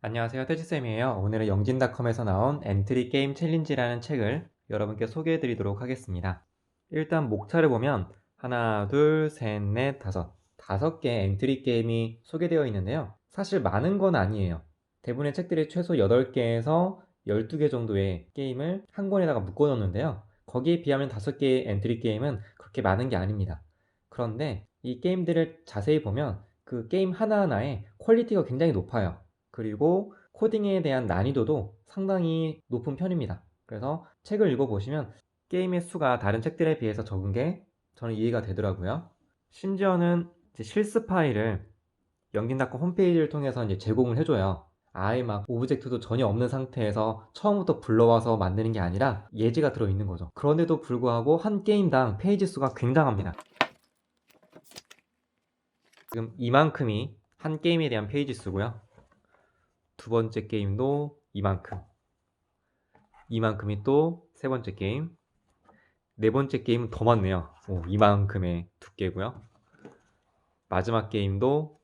안녕하세요. 태지쌤이에요. 오늘은 영진닷컴에서 나온 엔트리 게임 챌린지라는 책을 여러분께 소개해 드리도록 하겠습니다. 일단 목차를 보면 하나, 둘, 셋, 넷, 다섯. 다섯 개 엔트리 게임이 소개되어 있는데요. 사실 많은 건 아니에요. 대부분의 책들이 최소 8개에서 12개 정도의 게임을 한 권에다가 묶어 놓는데요. 거기에 비하면 다섯 개의 엔트리 게임은 그렇게 많은 게 아닙니다. 그런데 이 게임들을 자세히 보면 그 게임 하나하나의 퀄리티가 굉장히 높아요. 그리고 코딩에 대한 난이도도 상당히 높은 편입니다. 그래서 책을 읽어보시면 게임의 수가 다른 책들에 비해서 적은 게 저는 이해가 되더라고요. 심지어는 실습 파일을 영진닷컴 홈페이지를 통해서 이제 제공을 해줘요. 아예 막 오브젝트도 전혀 없는 상태에서 처음부터 불러와서 만드는 게 아니라 예제가 들어있는 거죠. 그런데도 불구하고 한 게임당 페이지 수가 굉장합니다. 지금 이만큼이 한 게임에 대한 페이지 수고요. 두 번째 게임도 이만큼. 이만큼이 또 세 번째 게임. 네 번째 게임은 더 많네요. 오, 이만큼의 두께고요. 마지막 게임도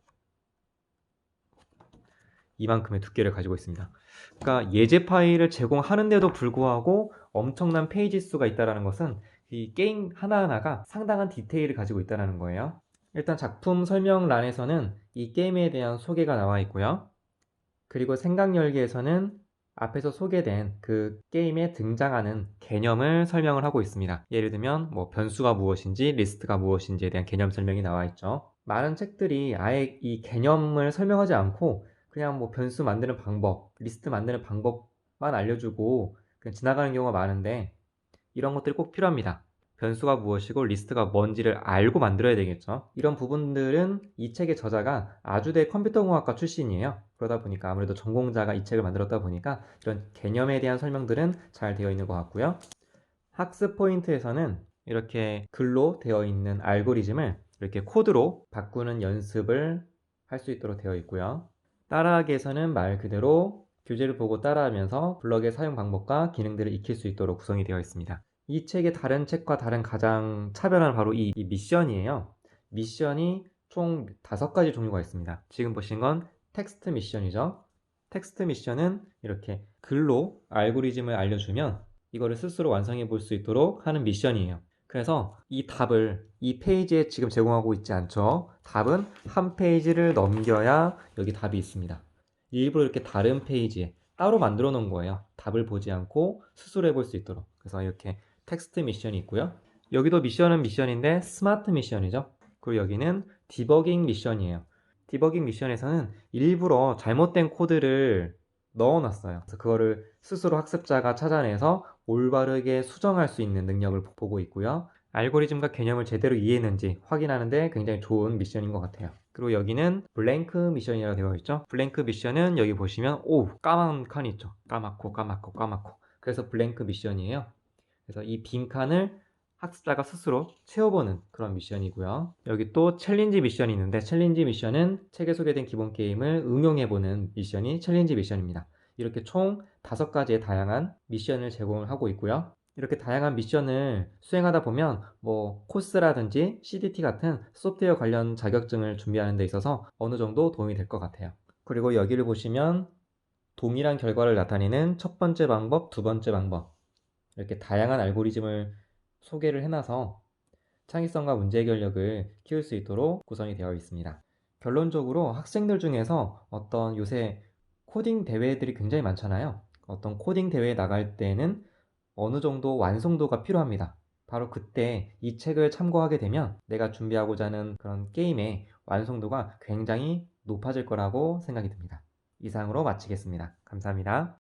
이만큼의 두께를 가지고 있습니다. 그러니까 예제 파일을 제공하는데도 불구하고 엄청난 페이지 수가 있다는 것은 이 게임 하나하나가 상당한 디테일을 가지고 있다는 거예요. 일단 작품 설명란에서는 이 게임에 대한 소개가 나와 있고요. 그리고 생각 열기에서는 앞에서 소개된 그 게임에 등장하는 개념을 설명을 하고 있습니다. 예를 들면 뭐 변수가 무엇인지 리스트가 무엇인지에 대한 개념 설명이 나와 있죠. 많은 책들이 아예 이 개념을 설명하지 않고 그냥 뭐 변수 만드는 방법, 리스트 만드는 방법만 알려주고 그냥 지나가는 경우가 많은데 이런 것들이 꼭 필요합니다. 변수가 무엇이고 리스트가 뭔지를 알고 만들어야 되겠죠. 이런 부분들은 이 책의 저자가 아주대 컴퓨터공학과 출신이에요. 그러다 보니까 아무래도 전공자가 이 책을 만들었다 보니까 이런 개념에 대한 설명들은 잘 되어 있는 것 같고요. 학습 포인트에서는 이렇게 글로 되어 있는 알고리즘을 이렇게 코드로 바꾸는 연습을 할 수 있도록 되어 있고요. 따라하기에서는 말 그대로 교재를 보고 따라하면서 블럭의 사용 방법과 기능들을 익힐 수 있도록 구성이 되어 있습니다. 이 책의 다른 책과 다른 가장 차별한 바로 이, 이 미션이에요. 미션이 총 다섯 가지 종류가 있습니다. 지금 보신 건 텍스트 미션이죠. 텍스트 미션은 이렇게 글로 알고리즘을 알려주면 이거를 스스로 완성해 볼 수 있도록 하는 미션이에요. 그래서 이 답을 이 페이지에 지금 제공하고 있지 않죠. 답은 한 페이지를 넘겨야 여기 답이 있습니다. 일부러 이렇게 다른 페이지에 따로 만들어 놓은 거예요. 답을 보지 않고 스스로 해볼 수 있도록. 그래서 이렇게 텍스트 미션이 있고요. 여기도 미션은 미션인데 스마트 미션이죠. 그리고 여기는 디버깅 미션이에요. 디버깅 미션에서는 일부러 잘못된 코드를 넣어놨어요. 그래서 그거를 스스로 학습자가 찾아내서 올바르게 수정할 수 있는 능력을 보고 있고요. 알고리즘과 개념을 제대로 이해했는지 확인하는데 굉장히 좋은 미션인 것 같아요. 그리고 여기는 블랭크 미션이라고 되어 있죠. 블랭크 미션은 여기 보시면 오 까만 칸이 있죠. 까맣고 까맣고 까맣고. 그래서 블랭크 미션이에요. 그래서 이 빈 칸을 학습자가 스스로 채워보는 그런 미션이고요. 여기 또 챌린지 미션이 있는데 챌린지 미션은 책에 소개된 기본 게임을 응용해보는 미션이 챌린지 미션입니다. 이렇게 총 다섯 가지의 다양한 미션을 제공을 하고 있고요. 이렇게 다양한 미션을 수행하다 보면 뭐 코스라든지 CDT 같은 소프트웨어 관련 자격증을 준비하는 데 있어서 어느 정도 도움이 될 것 같아요. 그리고 여기를 보시면 동일한 결과를 나타내는 첫 번째 방법, 두 번째 방법 이렇게 다양한 알고리즘을 소개를 해놔서 창의성과 문제 해결력을 키울 수 있도록 구성이 되어 있습니다. 결론적으로 학생들 중에서 어떤 요새 코딩 대회들이 굉장히 많잖아요. 어떤 코딩 대회에 나갈 때는 어느 정도 완성도가 필요합니다. 바로 그때 이 책을 참고하게 되면 내가 준비하고자 하는 그런 게임의 완성도가 굉장히 높아질 거라고 생각이 듭니다. 이상으로 마치겠습니다. 감사합니다.